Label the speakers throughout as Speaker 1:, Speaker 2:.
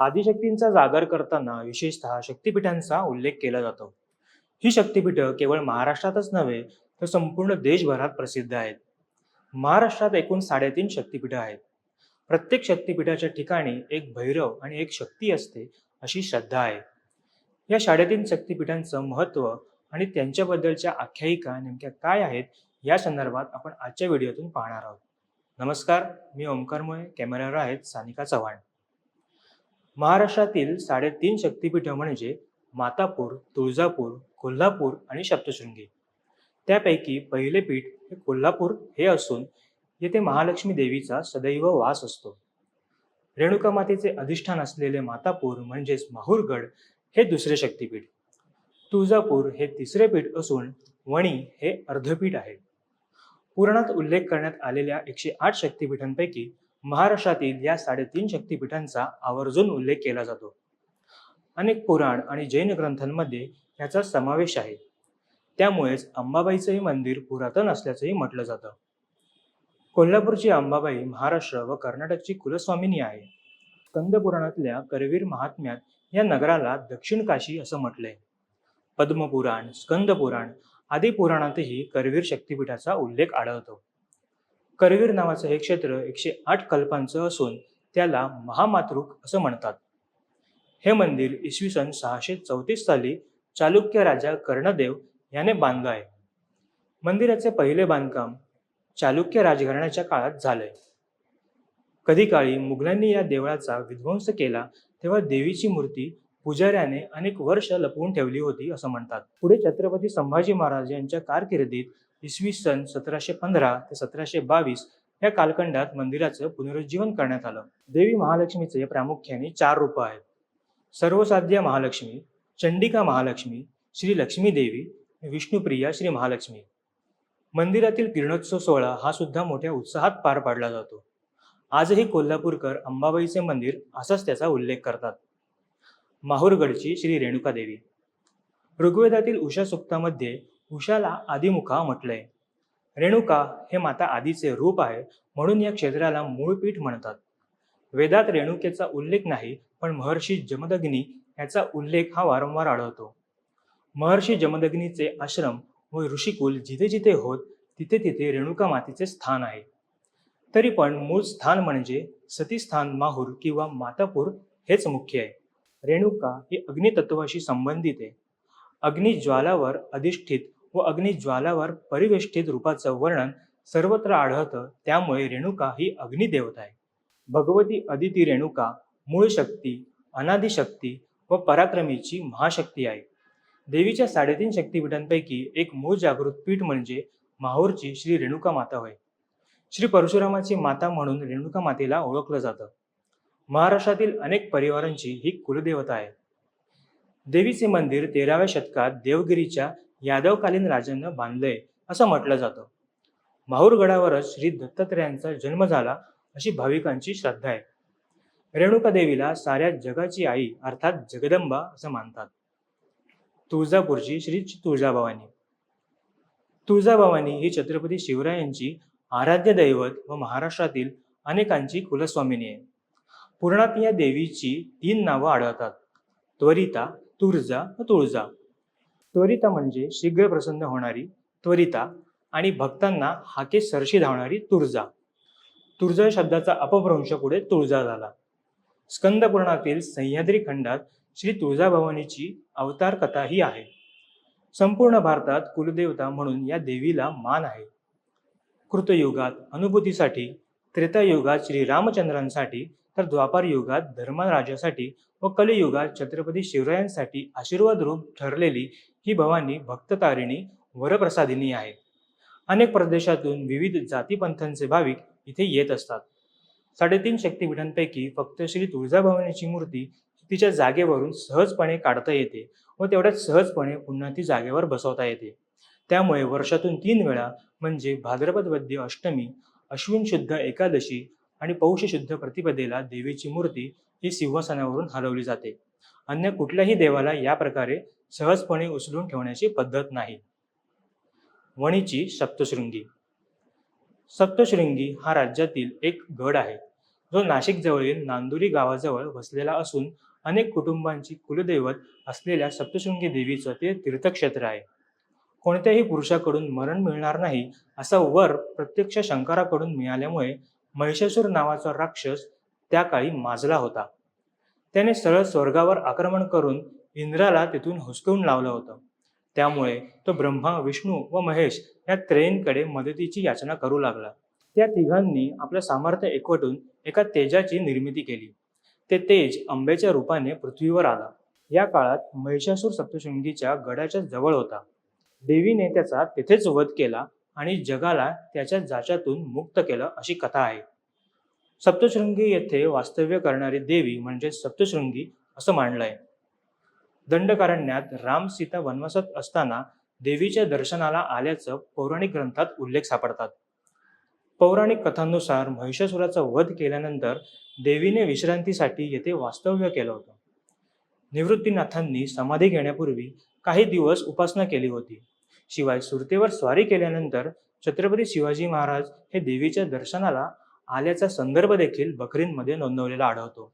Speaker 1: आदिशक्तींचा जागर करताना विशेषतः शक्तिपीठांचा उल्लेख केला जातो. ही शक्तिपीठं केवळ महाराष्ट्रातच नव्हे तर संपूर्ण देशभरात प्रसिद्ध आहेत. महाराष्ट्रात एकूण साडेतीन शक्तिपीठं आहेत. प्रत्येक शक्तिपीठाच्या ठिकाणी एक भैरव आणि एक शक्ती असते अशी श्रद्धा आहे. या साडेतीन शक्तिपीठांचं महत्त्व आणि त्यांच्याबद्दलच्या आख्यायिका नेमक्या काय आहेत या संदर्भात आपण आजच्या व्हिडिओतून पाहणार आहोत. नमस्कार मी ओंकार मुळे कॅमेऱ्यावर आहेत सानिका चव्हाण. महाराष्ट्रातील साडेतीन शक्तिपीठं म्हणजे मातापूर तुळजापूर कोल्हापूर आणि सप्तशृंगी. त्यापैकी पहिले पीठ हे कोल्हापूर हे असून येथे महालक्ष्मी देवीचा सदैव वास असतो. रेणुका मातेचे अधिष्ठान असलेले मातापूर म्हणजेच माहूरगड हे दुसरे शक्तिपीठ. तुळजापूर हे तिसरे पीठ असून वणी हे अर्धपीठ आहे. पुराणात उल्लेख करण्यात आलेल्या एकशे आठ शक्तिपीठांपैकी महाराष्ट्रातील या साडेतीन शक्तिपीठांचा आवर्जून उल्लेख केला जातो. अनेक पुराण आणि जैन ग्रंथांमध्ये याचा समावेश आहे. त्यामुळेच अंबाबाईचंही मंदिर पुरातन असल्याचंही म्हटलं जातं. कोल्हापूरची अंबाबाई महाराष्ट्र व कर्नाटकची कुलस्वामिनी आहे. स्कंद पुराणातल्या करवीर महात्म्यात या नगराला दक्षिण काशी असं म्हटलंय. पद्मपुराण स्कंद पुराण आदी पुराणातही करवीर शक्तिपीठाचा उल्लेख आढळतो. करवीर नावाचं हे क्षेत्र एकशे आठ कल्पांचं असून त्याला महामातृक असं म्हणतात. हे मंदिर इसवी सन सहाशे चौतीस साली चालुक्य राजा कर्णदेव याने बांधलं आहे. मंदिराचे पहिले बांधकाम चालुक्य राजघराण्याच्या काळात झालंय. कधी काळी मुघलांनी या देवळाचा विध्वंस केला तेव्हा देवीची मूर्ती पुजाऱ्याने अनेक वर्ष लपवून ठेवली होती असं म्हणतात. पुढे छत्रपती संभाजी महाराज यांच्या कारकिर्दीत इसवी सन सतराशे पंधरा ते सतराशे बावीस या कालखंडात मंदिराचं पुनरुज्जीवन करण्यात आलं. देवी महालक्ष्मीचे प्रामुख्याने चार रूप आहेत. सर्वसाध्य महालक्ष्मी चंडिका महालक्ष्मी श्री लक्ष्मी देवी विष्णुप्रिया श्री महालक्ष्मी. मंदिरातील किरणोत्सव सोहळा हा सुद्धा मोठ्या उत्साहात पार पाडला जातो. आजही कोल्हापूरकर अंबाबाईचे मंदिर असाच त्याचा उल्लेख करतात. माहूरगडची श्री रेणुका देवी. ऋग्वेदातील उषा सुक्तामध्ये उषाला आदिमुखा म्हटलंय रेणुका हे माता आदीचे रूप आहे म्हणून या क्षेत्राला मूळपीठ म्हणतात. वेदात रेणुकेचा उल्लेख नाही पण महर्षी जमदग्नी याचा उल्लेख हा वारंवार आढळतो. महर्षी जमदग्नीचे आश्रम व ऋषिकुल जिथे जिथे होत तिथे तिथे रेणुका मातेचे स्थान आहे. तरी पण मूळ स्थान म्हणजे सतीस्थान माहूर किंवा मातापूर हेच मुख्य आहे. रेणुका ही अग्नितत्वाशी संबंधित आहे. अग्निज्वालावर अधिष्ठित व अग्निज्वालावर परिवेष्टित रूपाचं वर्णन सर्वत्र आढळतं. त्यामुळे रेणुका ही अग्निदेवता आहे. भगवती अदिती रेणुका मूळ शक्ती अनादिशक्ती व पराक्रमीची महाशक्ती आहे. देवीच्या साडेतीन शक्तीपीठांपैकी एक मूळ जागृत पीठ म्हणजे माहूरची श्री रेणुका माता होय. श्री परशुरामाची माता म्हणून रेणुका मातेला ओळखलं जातं. महाराष्ट्रातील अनेक परिवारांची ही कुलदेवता आहे देवीचे मंदिर तेराव्या शतकात देवगिरीच्या यादवकालीन राजांनं बांधलंय असं म्हटलं जातं. माहूरगडावरच श्री दत्तात्रेयांचा जन्म झाला अशी भाविकांची श्रद्धा आहे. रेणुका देवीला साऱ्या जगाची आई अर्थात जगदंबा असं मानतात. तुळजापूरची श्री तुळजाभवानी. तुळजाभवानी ही छत्रपती शिवरायांची आराध्य दैवत व महाराष्ट्रातील अनेकांची कुलस्वामिनी आहे. पुराणात या देवीची तीन नावं आढळतात. त्वरिता तुळजा व तुळजा. त्वरिता म्हणजे शीघ्र प्रसन्न होणारी त्वरिता आणि भक्तांना हाके सरशी धावणारी तुळजा. तुळजा शब्दाचा अपभ्रंश पुढे तुळजा झाला. स्कंदपूर्णातील सह्याद्री खंडात श्री तुळजाभवानीची अवतार कथा ही आहे. संपूर्ण भारतात कुलदेवता म्हणून या देवीला मान आहे. कृतयुगात अनुभूतीसाठी त्रेतायुगात श्री रामचंद्रांसाठी तर द्वापार युगात धर्मराजासाठी व कलियुगात छत्रपती शिवरायांसाठी आशीर्वाद रूप ठरलेली ही भवानी भक्ततारिणी वरप्रसादिनी आहे अनेक प्रदेशातून विविध जातीपंथांचे भाविक इथे येत असतात. साडेतीन शक्तिपीठांपैकी फक्त श्री तुळजाभवानीची मूर्ती तिच्या जागेवरून सहजपणे काढता येते व तेवढ्याच सहजपणे पुन्हा ती जागेवर बसवता येते. त्यामुळे वर्षातून तीन वेळा म्हणजे भाद्रपद वद्य अष्टमी अश्विन शुद्ध एकादशी आणि पौष शुद्ध प्रतिपदेला देवीची मूर्ती ही सिंहासनावरून हलवली जाते. अन्य कुठल्याही देवाला या प्रकारे सहजपणे उचलून ठेवण्याची पद्धत नाही. वणीची सप्तशृंगी. सप्तशृंगी हा राज्यातील एक गड आहे. जो नाशिकजवळील नांदुरी गावाजवळ वसलेला असून अनेक कुटुंबांची कुलदैवत असलेल्या सप्तशृंगी देवीचं ते तीर्थक्षेत्र आहे. कोणत्याही पुरुषाकडून मरण मिळणार नाही असा वर प्रत्यक्ष शंकराकडून मिळाल्यामुळे महिषासूर नावाचा राक्षस त्या काळी माजला होता. त्याने सरळ स्वर्गावर आक्रमण करून इंद्राला तिथून हुसकवून लावलं होतं. त्यामुळे तो ब्रह्मा विष्णू व महेश या त्रेंकडे मदतीची याचना करू लागला. त्या तिघांनी आपलं सामर्थ्य एकवटून एका तेजाची निर्मिती केली. ते तेज आंब्याच्या रूपाने पृथ्वीवर आला. या काळात महिषासूर सप्तशृंगीच्या गडाच्या जवळ होता. देवीने त्याचा तेथेच वध केला आणि जगाला त्याच्या जाच्यातून मुक्त केलं अशी कथा आहे. सप्तशृंगी येथे वास्तव्य करणारी देवी म्हणजे सप्तशृंगी असं मानलंय. दंडकारण्यात राम सीता वनवासात असताना देवीच्या दर्शनाला आल्याचं पौराणिक ग्रंथात उल्लेख सापडतात. पौराणिक कथांनुसार महिषासुराचा वध केल्यानंतर देवीने विश्रांतीसाठी येथे वास्तव्य केलं होतं. निवृत्तीनाथांनी समाधी घेण्यापूर्वी काही दिवस उपासना केली होती. शिवाय सुरतेवर स्वारी केल्यानंतर छत्रपती शिवाजी महाराज हे देवीच्या दर्शनाला आल्याचा संदर्भ देखील बकरींमध्ये नोंदवलेला आढळतो.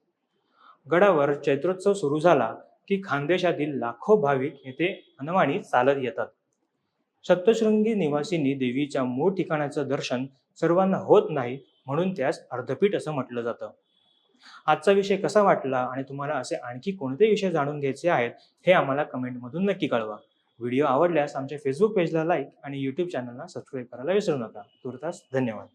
Speaker 1: गडावर चैत्रोत्सव सुरू झाला की खानदेशातील लाखो भाविक येथे अनवाणी चालत येतात. सप्तशृंगी निवासींनी देवीच्या मूळ ठिकाणाचं दर्शन सर्वांना होत नाही म्हणून त्यास अर्धपीठ असं म्हटलं जातं. आजचा विषय कसा वाटला आणि तुम्हाला असे आणखी कोणते विषय जाणून घ्यायचे आहेत हे आम्हाला कमेंटमधून नक्की कळवा. व्हिडिओ आवडल्यास आमच्या फेसबुक पेजला लाईक आणि यूट्यूब चॅनलला सबस्क्राईब करायला विसरू नका. तुर्तास धन्यवाद.